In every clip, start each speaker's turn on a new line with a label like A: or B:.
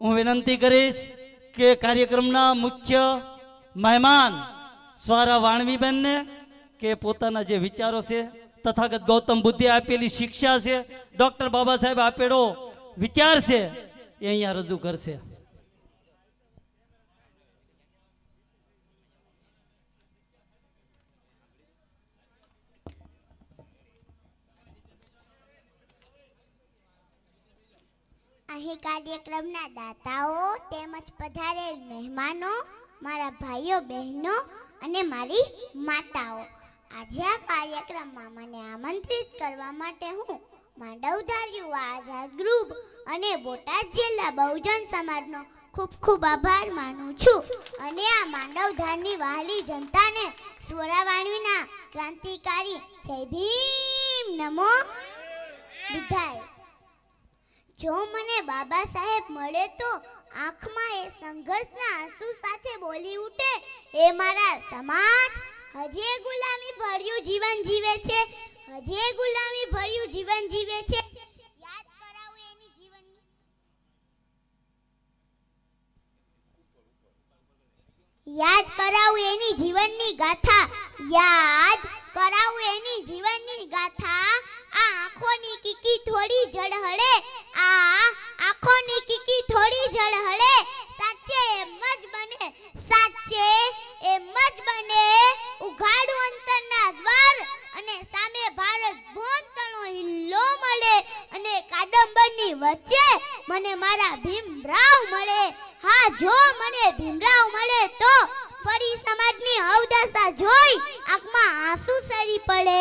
A: હું વિનંતી કરીશ કે કાર્યક્રમના મુખ્ય મહેમાન સ્વારા વાણવીબેનને કે પોતાના જે વિચારો છે, તથાગત ગૌતમ બુદ્ધે આપેલી શિક્ષા છે, ડૉક્ટર બાબા સાહેબ આપેલો વિચાર છે, એ અહીંયા રજૂ કરશે.
B: અહીં કાર્યક્રમના દાતાઓ તેમજ પધારેલ મહેમાનો, મારા ભાઈઓ, બહેનો અને મારી માતાઓ. આજે આ કાર્યક્રમમાં મને આમંત્રિત કરવા માટે હું માંડવધાર યુવા આઝાદ ગ્રુપ અને બોટાદ જિલ્લા બહુજન સમાજનો ખૂબ ખૂબ આભાર માનું છું. અને આ માંડવધારની વહાલી જનતાને સ્વરાવાણીના ક્રાંતિકારી જય ભીમ નમો બુદ્ધાય. જો મને બાબા સાહેબ મળે તો આંખમાં એ સંઘર્ષના આંસુ સાથે બોલી ઉઠે. એ મારા સમાજ, હજે ગુલામી ભર્યું જીવન જીવે છે. હજે ગુલામી ભર્યું જીવન જીવે છે યાદ કરાવું એની જીવનની યાદ કરાવું એની જીવનની ગાથા. યાદ કરાવું એની જીવનની ગાથા. આ આંખોની કીકી થોડી ઝળહળે. આ આંખોની કીકી થોડી ઝળહળે. સાચે એમ જ બને. સાચે એમ જ બને. ઉઘાડું અંતરના દ્વાર અને સામે ભારત ભોંતણો હિલ્લો મળે અને કાદંબરની વચ્ચે મને મારા ભીમરાવ મળે. હા, જો મને ભીમરાવ મળે તો ફરી સમાજની અવદશા જોઈ આંખમાં આંસુ સરી પડે,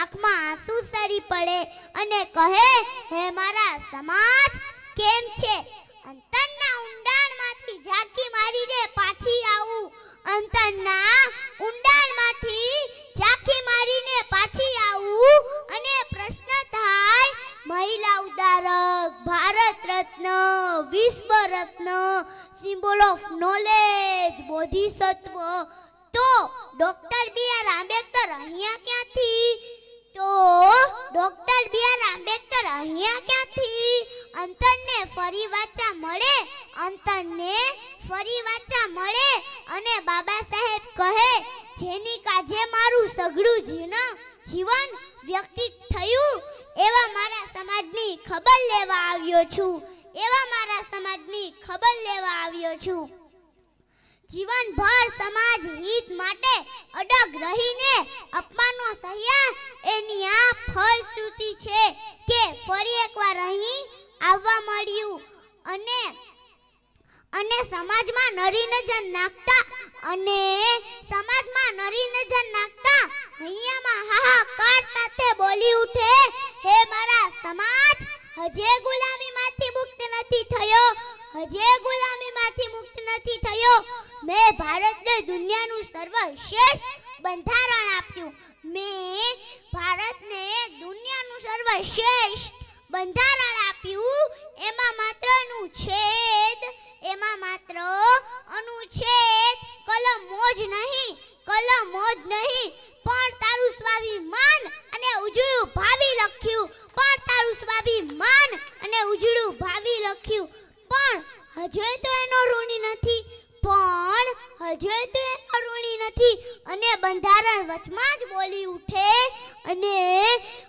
B: આંખમાં આંસુ સરી પડે અને કહે, હે મારા સમાજ, કેમ છે? અંતરના ઊંડાણમાંથી ઝાંકી મારીને પાછી આવું. અંતરના ઊંડાણમાંથી ઝાંખી મારીને પાછી આવું અને પ્રશ્ન થાય મહિલા ઉદારક ભારત રત્ન, વિશ્વ રત્ન સિમ્બોલ ઓફ નોલેજ બોધિસત્વ તો ડોક્ટર બી આર આંબેડકર અહીંયા ક્યાંથી? તો ડોક્ટર બી આર આંબેડકર અહીંયા ક્યાંથી? અંતરને ફરી વાચા મળે, અંતરને ફરી વાચા મળે અને બાબા સાહેબ કહે, જેની કાજે મારું સઘળું જીવન જીવન વ્યક્તિત થયું એવા મારા સમાજની ખબર લેવા આવ્યો છું. એવા મારા સમાજની ખબર લેવા આવ્યો છું. જીવનભર સમાજ હિત માટે અડગ રહીને અપમાનો સહ્યા એની આ ફલશ્રુતિ છે કે ફરી એકવાર અહીં આવવા મળ્યું. અને અને સમાજમાં નરી નજર નાખતા અને સમાજમાં નરી નજર નાખતા અહીંયામાં હાહાકાર સાથે બોલી ઉઠે હે મારા સમાજ, હજે ગુલામીમાંથી મુક્ત નથી થયો, હજે ગુલામીમાંથી મુક્ત નથી થયો. મેં ભારતને દુનિયાનું સર્વશ્રેષ્ઠ બંધારણ આપ્યું. મેં ભારતને દુનિયાનું સર્વશ્રેષ્ઠ બંધારણ આપ્યું. એમાં માત્ર અનુચ્છેદ, એમાં માત્ર અનુચ્છેદ, કલમો જ નહીં, કલમો જ નહીં, પણ તારું સ્વાભિમાન ઉજળું ભાવિ લખ્યું. પણ તારું સ્વાભિમાન અને ઉજળું ભાવિ લખ્યું. પણ હજે તો એનો ઋણી નથી. પણ હજે તો એનો ઋણી નથી. અને બંધારણ વચમાં જ બોલી ઉઠે. અને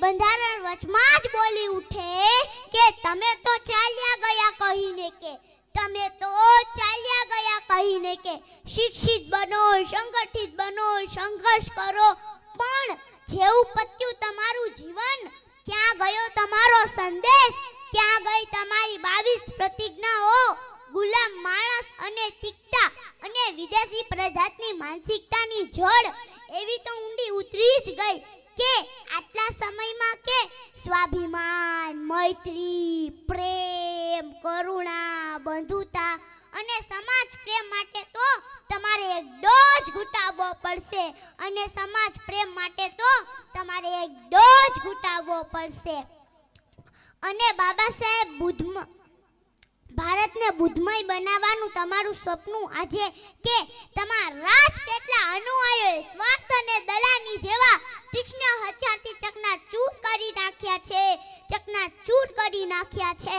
B: બંધારણ વચમાં જ બોલી ઉઠે કે તમે તો ચાલ્યા ગયા કહીને કે તમે તો ચાલ્યા ગયા કહીને કે શિક્ષિત બનો સંગઠિત બનો સંઘર્ષ કરો પણ જેવું પત્યું તમારું જીવન ક્યાં ગયો તમારો સંદેશ ક્યાં ગઈ તમારી બાવીસ પ્રતિજ્ઞાઓ ગુલામ માણસ અને તિકતા અને વિદેશી પ્રજાતની માનસિકતાની જડ એવી તો ઊંડી ઉતરી જ ગઈ કે આટલા સમયમાં કે સ્વાભિમાન મૈત્રી પ્રેમ કરુણા બંધુતા અને સમાજ પ્રેમ માટે તો તમારે એક ડોજ ઘૂંટાવવો પડશે. અને સમાજ પ્રેમ માટે તો તમારે એક ડોજ ઘૂંટાવવો પડશે. અને બાબા સાહેબ બુદ્ધમાં, ભારતને બુદ્ધમય બનાવવાનું તમારું સપનું આજે કે તમારા જ કેટલા અનુયાયીઓએ સ્વાર્થ અને દલાની જેવા તીક્ષ્ણ હથિયારથી ચકનાચૂર કરી નાખ્યા છે. ચકના કરી નાખ્યા છે.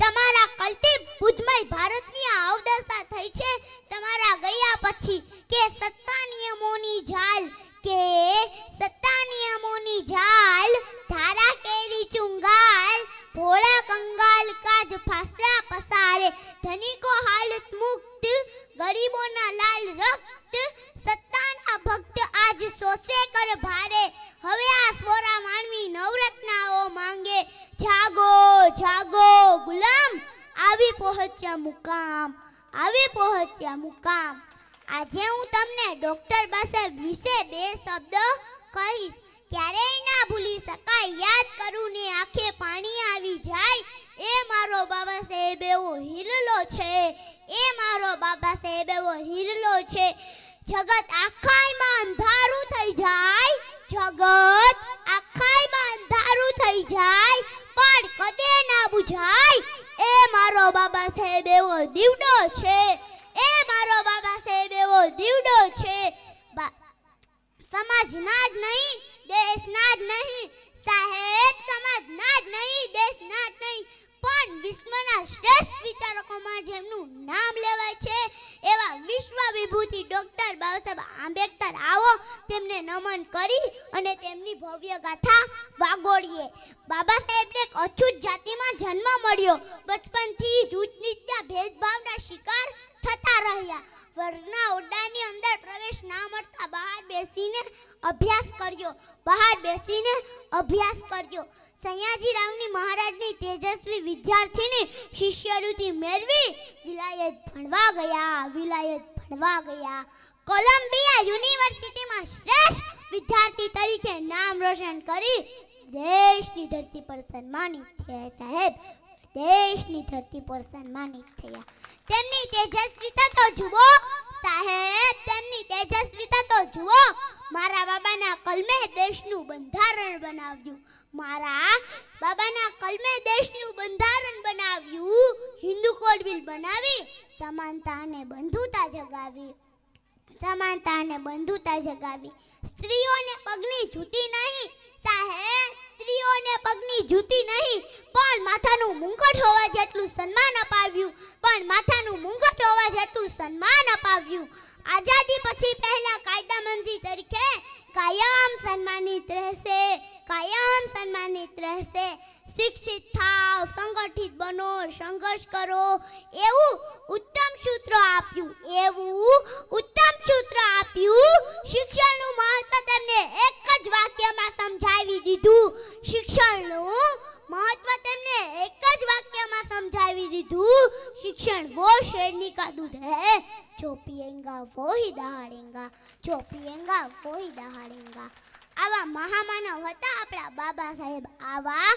B: તમારા કલતે ભુજમય ભારતની આ અવદશા થઈ છે. તમારા ગઈ શબ્દ કહીશ ક્યારેય ના ભૂલી શકાય. યાદ કરું ને આંખે પાણી આવી જાય. એ મારો બાબા સાહેબ એવો હિરલો છે. એ મારો બાબા સાહેબ એવો હિરલો છે. જગત આખાયમાં અંધારું થઈ જાય. જગત આખાયમાં અંધારું થઈ જાય. પણ કદે ના બુઝાય. એ મારો બાબા સાહેબ એવો દીવડો છે. એ મારો બાબા સાહેબ એવો દીવડો છે. સમાજના જ નહીં દેશના જ નહીં સાહેબ સમાજના જ નહીં દેશના જ નહીં પણ વિશ્વના શ્રેષ્ઠ વિચારકોમાં જેમનું નામ લેવાય છે એવા વિશ્વ વિભૂતિ ડોક્ટર બાબાસાહેબ આંબેડકર આવો તેમને નમન કરી અને તેમની ભવ્ય ગાથા વાગોડીએ બાબા સાહેબને એક અછૂત જાતિમાં જન્મ મળ્યો બચપનથી જ ઉચ્ચ નીચના ભેદભાવના શિકાર થતા રહ્યા વર્ગના ઓરડાની અંદર પ્રવેશ ના મળતા બહાર બેસીને અભ્યાસ કર્યો બહાર બેસીને અભ્યાસ કર્યો સયાજી રાવની મહારાજની તેજસ્વી વિદ્યાર્થીની શિષ્યવૃત્તિ મેળવી વિલાયત ભણવા ગયા, વિલાયત ભણવા ગયા. કોલંબિયા યુનિવર્સિટીમાં શ્રેષ્ઠ વિદ્યાર્થી તરીકે નામ રોશન કરી દેશની ધરતી પર સન્માનિત થયા સાહેબ. દેશની ધરતી પર સન્માનિત થયા. તેમની તેજસ્વીતા તો જુઓ સાહેબ. તેમની તેજસ્વીતા તો જુઓ. મારા બાબાના કલમે દેશનું બંધારણ બનાવ્યું. મારા બાબાના કલમે દેશનું બંધારણ બનાવ્યું. હિન્દુ કોડ બિલ બનાવી સમાનતા અને બંધુતા જગાવી સમાનતા અને બંધુતા જગાવી. સ્ત્રીઓને પગની જૂતી નહીં, સાહેબ, સ્ત્રીઓને પગની જૂતી નહીં, પણ માથાનું મુંગટ હોવા જેટલું સન્માન અપાવ્યું, પણ માથાનું મુંગટ હોવા જેટલું સન્માન અપાવ્યું. આઝાદી પછી પહેલા કાયદા મંત્રી તરીકે કાયમ સન્માનિત રહેશે. કાયમ સન્માનિત રહેશે શિક્ષિત થાવ સંગઠિત બનો સંઘર્ષ કરો એવું ઉત્તમ સૂત્ર આપ્યું એવું ઉત્તમ સૂત્ર આપ્યું શિક્ષણનું મહત્વ તેમને એક જ વાક્યમાં સમજાવી દીધું શિક્ષણનું મહત્વ તેમને એક જ વાક્યમાં સમજાવી દીધું શિક્ષણ वो शेरनी का दूध है जो पिएगा वो ही दहाड़ेगा जो पिएगा वो ही दहाड़ेगा આવા મહામાનવ હતા આપણા બાબા સાહેબ. આવા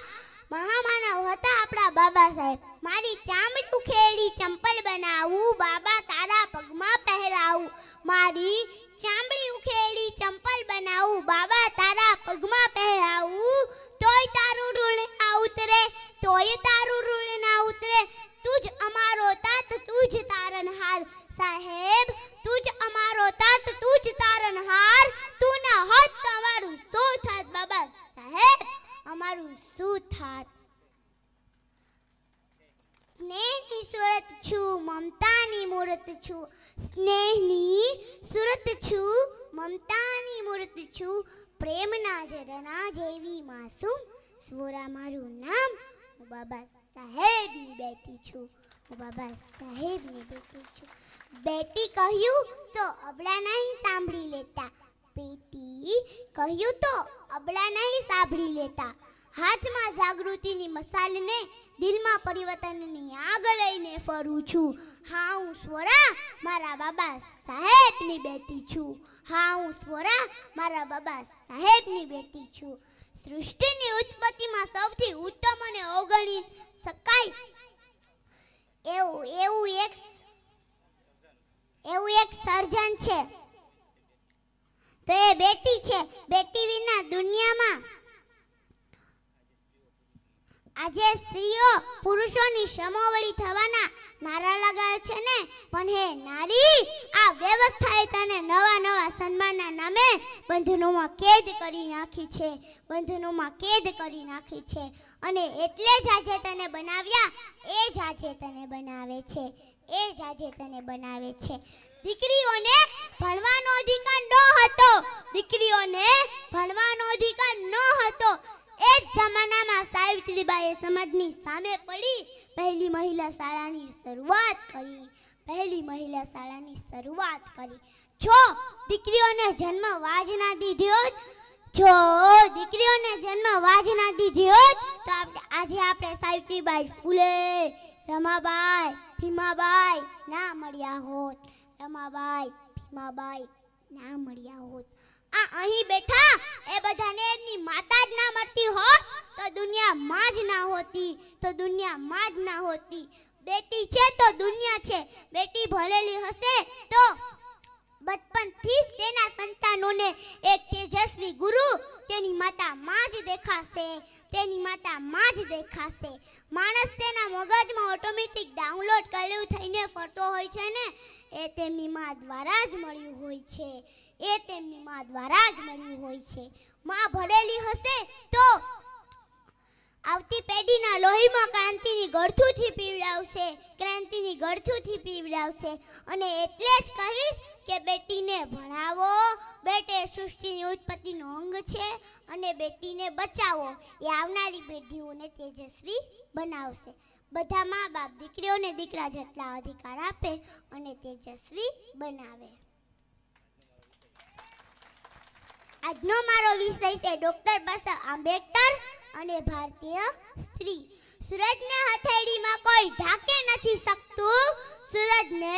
B: મહામાનવ હતા આપણા બાબા સાહેબ. મારી ચામડી ઉખેડી ચંપલ બનાવું, બાબા તારા પગમાં પહેરાવું. મારી ચામડી ઉખેડી ચંપલ બનાવું, બાબા તારા પગમાં પહેરાવું. તોય તારું ઋણ ના ઉતરે, તોય તારું ઋણ ના ઉતરે. તું જ અમારો તાત, તું જ તારનહાર સાહેબ તું જ અમારો તાત તું જ તારનહાર તું ના હોત તો અમારું શું થાત બાબા સાહેબ અમારું શું થાત સ્નેહની સુરત છું મમતાની મૂર્ત છું સ્નેહની સુરત છું મમતાની મૂર્ત છું પ્રેમના ઝરણા જેવી માસૂમ સ્વરા મારું નામ હું બાબા સાહેબની બેટી છું હું બાબા સાહેબની બેટી છું બેટી કહ્યું તો અબળા નહીં સાંભળી લેતા બેટી કહ્યું તો અબળા નહીં સાંભળી લેતા હાથમાં જાગૃતિની મસાલને દિલમાં પરિવર્તનની આગ લઈને ફરું છું. હા, હું સ્વરા મારા બાબા સાહેબની બેટી છું. હા, હું સ્વરા મારા બાબા સાહેબની બેટી છું. સૃષ્ટિની ઉત્પત્તિમાં સૌથી ઉત્તમ અને અવગણી શકાય એવું એવું એક એવું એક સર્જન છે. તો એ બેટી છે. બેટી વિના દુનિયામાં આજે સ્ત્રીઓ પુરુષોની સમોવડી થવાના નારા લગાવે છે ને? પણ હે નારી, આ વ્યવસ્થાએ તને નવા નવા સન્માનના નામે બંધનોમાં કેદ કરી નાખી છે, બંધનોમાં કેદ કરી નાખી છે. અને એટલે જ આજે તને બનાવ્યા, એ જ આજે તને બનાવે છે, એ જ આજે તને બનાવે છે. દીકરીઓને ભણવાનો અધિકાર ન હતો, દીકરીઓને ભણવાનો અધિકાર ન હતો. એ જ જમાનામાં સાવિત્રીબાઈએ સમાજની સામે પડી પહેલી મહિલા શાળાની શરૂઆત કરી. પહેલી મહિલા શાળાની શરૂઆત કરી. જો દીકરીઓને જન્મ વાજના હોત, જો દીકરીઓને જન્મ વાજના હોત તો આપણે આજે આપણે સાવિત્રીબાઈ ફૂલે. રમાબાઈ ભીમાબાઈ ના મળ્યા હોત. રમાબાઈ ભીમાબાઈ ના મળ્યા હોત. આ અહીં બેઠા એ બધાને એમની માતા જ ના મળતી હોત તો દુનિયામાં જ ના હોતી, તો દુનિયામાં જ ના હોતી. બેટી છે તો દુનિયા છે. બેટી ભણેલી હશે તો બચપનથી જ તેના સંતાનોને એક તેજસ્વી ગુરુ તેની માતા માં જ દેખાશે, તેની માતા માં જ દેખાશે. માણસ તેના મગજમાં ઓટોમેટિક ડાઉનલોડ કરેલું થઈને ફરતો હોય છે ને, એ તેમની માં દ્વારા જ મળ્યું હોય છે. એ તેમની માં દ્વારા જ મળ્યું હોય છે. માં ભણેલી હશે તો આવતી પેઢીના લોહીમાં ક્રાંતિની ગળથુથી પીવડાવશે, ક્રાંતિની ગળથુથી પીવડાવશે. અને એટલે જ કહીશ કે બેટીને ભણાવો. બેટે સૃષ્ટિની ઉત્પત્તિનો અંગ છે અને બેટીને બચાવો. એ આવનારી પેઢીઓને તેજસ્વી બનાવશે. બધા મા બાપ દીકરીઓને દીકરા જેટલા અધિકાર આપે અને તેજસ્વી બનાવે. આજનો મારો વિષય છે ડોક્ટર બાસા આંબેડકર અને ભારતીય સ્ત્રી. સૂરજને હથેળીમાં કોઈ ઢાંકી નથી શકતું. સૂરજને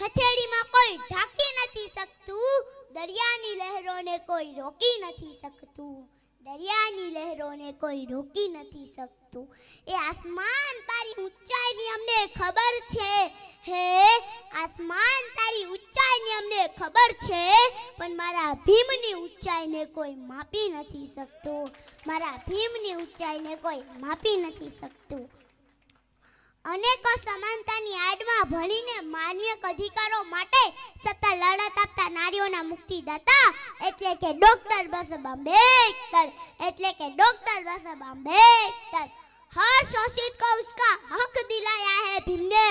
B: હથેળીમાં કોઈ ઢાંકી નથી શકતું. દરિયાની લહેરોને કોઈ રોકી નથી શકતું. દરિયાની લહેરોને કોઈ રોકી નથી શકતું. એ આસમાન તારી ઊંચાઈની અમને ખબર છે. હે, આસમાન તારી ઊંચાઈની અમને ખબર છે. પણ મારા ભીમની ઊંચાઈને કોઈ માપી નથી શકતું. મારા ભીમની ઊંચાઈને કોઈ માપી નથી શકતું. અનેકો સમાનતાની આડમાં ભણીને માનવીય અધિકારો માટે સતત લડત આપતા નારીઓના મુક્તિદાતા એટલે કે ડોક્ટર બાસાહેબ આંબેડકર એટલે કે ડોક્ટર બાસાહેબ આંબેડકર हर शोषित को उसका हक दिलाया है भीम ने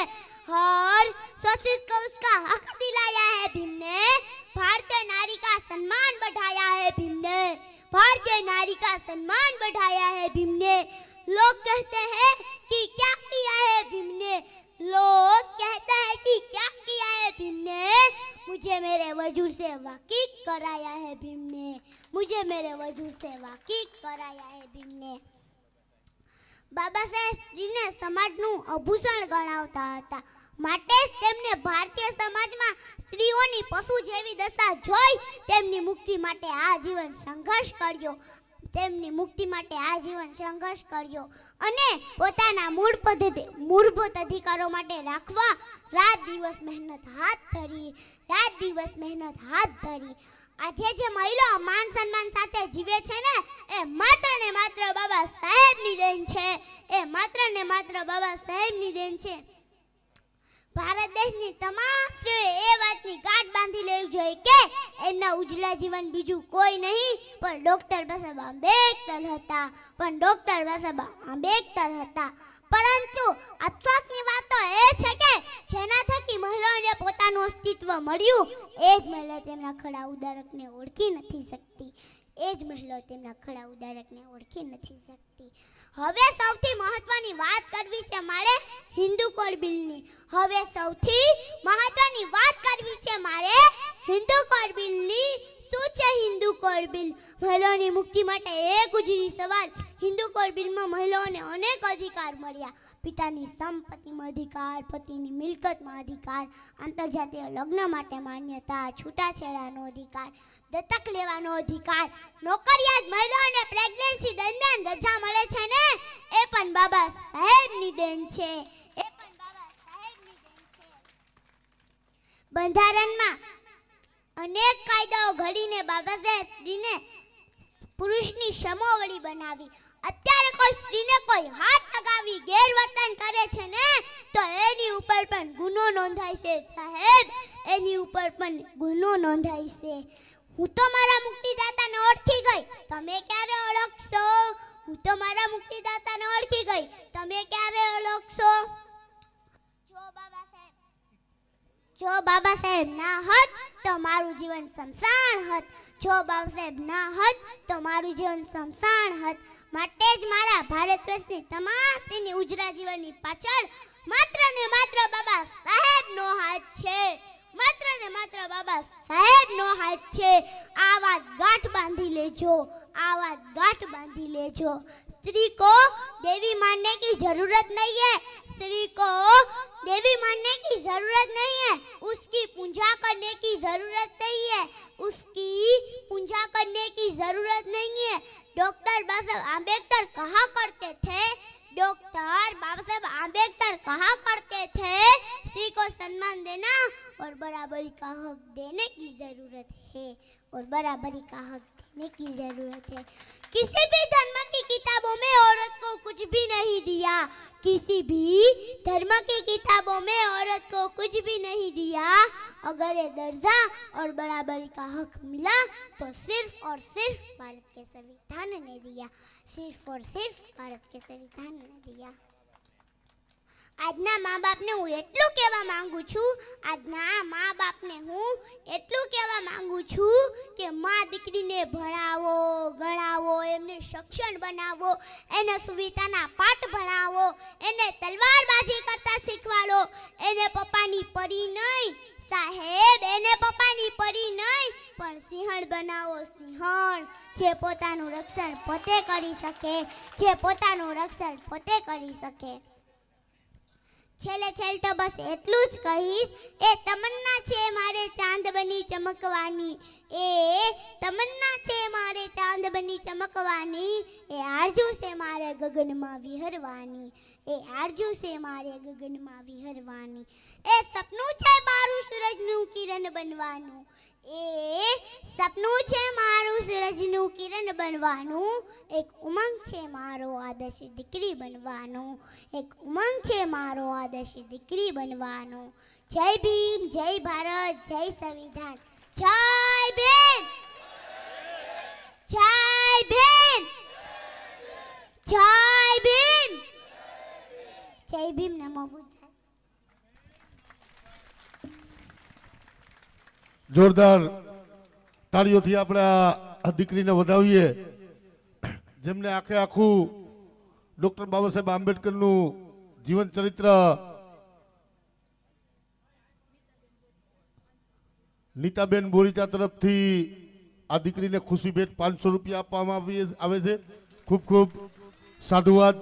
B: हर शोषित को उसका हक दिलाया है भीम ने भारतीय नारी का सम्मान बढ़ाया है भीम ने भारतीय नारी का सम्मान बढ़ाया है भीम ने लोग कहते हैं कि क्या किया है भीम ने लोग कहते हैं कि क्या किया है भीम ने मुझे मेरे वजूद से वाकिफ कराया है भीम ने मुझे मेरे वजूद से वाकिफ कराया है भीम ने બાબા સાહેબ સ્ત્રીને સમાજનું આભૂષણ ગણાવતા હતા માટે જ તેમને ભારતીય સમાજમાં સ્ત્રીઓની પશુ જેવી દશા જોઈ તેમની મુક્તિ માટે આજીવન સંઘર્ષ કર્યો તેમની મુક્તિ માટે આજીવન સંઘર્ષ કર્યો અને પોતાના મૂળ પદ્ધતિ, મૂળભૂત અધિકારો માટે રાખવા રાત દિવસ મહેનત હાથ ધરી, રાત દિવસ મહેનત હાથ ધરી. આજે જે મહિલાઓ માન સન્માન સાથે જીવે છે ને, એ માત્ર ને માત્ર બાબા સાહેબની દેન છે, એ માત્ર ને માત્ર બાબા સાહેબની દેન છે. ભારત દેશની તમામ સ્ત્રીઓએ એ વાતની ગાંઠ બાંધી લેવી જોઈએ કે એમના ઉજળા જીવન બીજું કોઈ નહીં. પણ ડોક્ટર બાસાહેબ આંબેડકર હતા. પણ ડોક્ટર બાસાહેબ આંબેડકર હતા. પરંતુ અફસોસની વાત તો એ છે કે જેના થકી મહિલાઓને પોતાનું અસ્તિત્વ મળ્યું, એ જ મહિલા તેમના ખડા ઉદારકને ઓળખી નથી શકતી. એ જ મહિલાઓ તેમના ખડા ઉદારકને ઓળખી નથી શકતી. હવે સૌથી મહત્વની વાત કરવી છે મારે હિન્દુ કોડ બિલની. હવે સૌથી મહત્વની વાત કરવી છે મારે હિન્દુ કોડ બિલની. શું છે હિન્દુ કોડ બિલ? મહિલાઓની મુક્તિ માટે એક ઉજળી સવાલ. હિન્દુ કોડ બિલમાં મહિલાઓને અનેક અધિકાર મળ્યા. પિતાની સંપત્તિમાં અધિકાર, પતિની મિલકતમાં અધિકાર, આંતરજાતીય લગ્ન માટે માન્યતા, છૂટાછેડાનો અધિકાર, દત્તક લેવાનો અધિકાર, નોકરિયાત મહિલાઓને પ્રેગ્નન્સી દરમિયાન રજા મળે છે ને? એ પણ બાબા સાહેબની દેન છે. એ પણ બાબા સાહેબની દેન છે. બંધારણમાં અનેક કાયદાઓ ઘડીને બાબા સાહેબ સ્ત્રીને પુરુષની સમોવડી બનાવી. અત્યારે કોઈ સ્ત્રીને કોઈ હાથ લગાવી ગેરવર્તન કરે છે ને, તો એની ઉપર પણ ગુનો નોંધાય છે. સાહેબ, એની ઉપર પણ ગુનો નોંધાય છે. હું તો મારા મુક્તિદાતાને ઓળખી ગઈ. તમે ક્યારે ઓળખશો? હું તો મારા મુક્તિદાતાને ઓળખી ગઈ. તમે ક્યારે ઓળખશો? જો બાબા સાહેબ. જો બાબા સાહેબ ના હોત તો મારું જીવન સમસાણ હત. જો બાબાસાહેબ ના હત તો મારું જીવન સમસાન હત. માટે જ મારા ભારત વર્ષની તમામ તેની ઉજરા જીવનની પાછળ માત્ર ને માત્ર બાબા સાહેબનો હાથ છે. માત્ર ને માત્ર બાબા સાહેબનો હાથ છે. આ વાત ગાંઠ બાંધી લેજો. આ વાત ગાંઠ બાંધી લેજો. સ્ત્રી કો, દેવી માનને કી જરૂરત નહીં હે. स्त्री को देवी मानने की ज़रूरत नहीं है। उसकी पूजा करने की ज़रूरत नहीं है। उसकी पूजा करने की ज़रूरत नहीं है। डॉक्टर बाबा साहब आम्बेडकर कहा करते थे? डॉक्टर बाबा साहब आम्बेडकर कहा करते थे? स्त्री को सम्मान देना और बराबरी का हक देने की ज़रूरत है। और बराबरी का हक देने की ज़रूरत है। किसी भी किताबों में औरत को कुछ भी नहीं दिया। किसी भी धर्म की किताबों में औरत को कुछ भी नहीं दिया। अगर ये दर्जा और बराबरी का हक मिला तो सिर्फ़ और सिर्फ़ भारत के संविधान ने दिया। सिर्फ़ और सिर्फ़ भारत के संविधान ने दिया। આજના મા બાપને હું એટલું કહેવા માંગુ છું, આજના મા બાપને હું એટલું કહેવા માંગુ છું કે મા દીકરીને ભણાવો, ગણાવો, એમને સક્ષમ બનાવો, એને સુવિધાના પાઠ ભણાવો, એને તલવારબાજી કરતા શીખવાડો, એને પપ્પાની પરી નહીં, સાહેબ, એને પપ્પાની પરી નહીં, પણ સિંહણ બનાવો, સિંહણ, જે પોતાનું રક્ષણ પોતે કરી શકે, જે પોતાનું રક્ષણ પોતે કરી શકે. છેલ્લે છેલ્લે તો બસ એટલું જ કહીશ. એ તમન્ના છે મારે ચાંદ બની ચમકવાની. એ તમન્ના છે મારે ચાંદ બની ચમકવાની. એ આરજુ છે મારે ગગનમાં વિહરવાની. એ આરજુ છે મારે ગગનમાં વિહરવાની. એ સપનું છે મારું સૂરજનું કિરણ બનવાનું. એ સપનું છે મારું સૂરજનું કિરણ બનવાનું. એક ઉમંગ છે મારો આદર્શ દીકરી બનવાનું. એક ઉમંગ છે મારો આદર્શ દીકરી બનવાનો. જય ભીમ, જય ભારત, જય સંવિધાન. જય ભીમ! જય ભીમ! જય ભીમ! જય ભીમ નમો બુદ્ધાય
C: જોરદાર તાળીઓથી આપણે આ દીકરીને વધાવીએ. જેમને આખે આખું ડોક્ટર બાબા સાહેબ આંબેડકરનું જીવન ચરિત્ર નીતાબેન બોરીચા તરફથી આ દીકરીને ખુશી ભેટ પાંચસો રૂપિયા આપવામાં આવે છે. ખૂબ ખૂબ સાધુવાદ.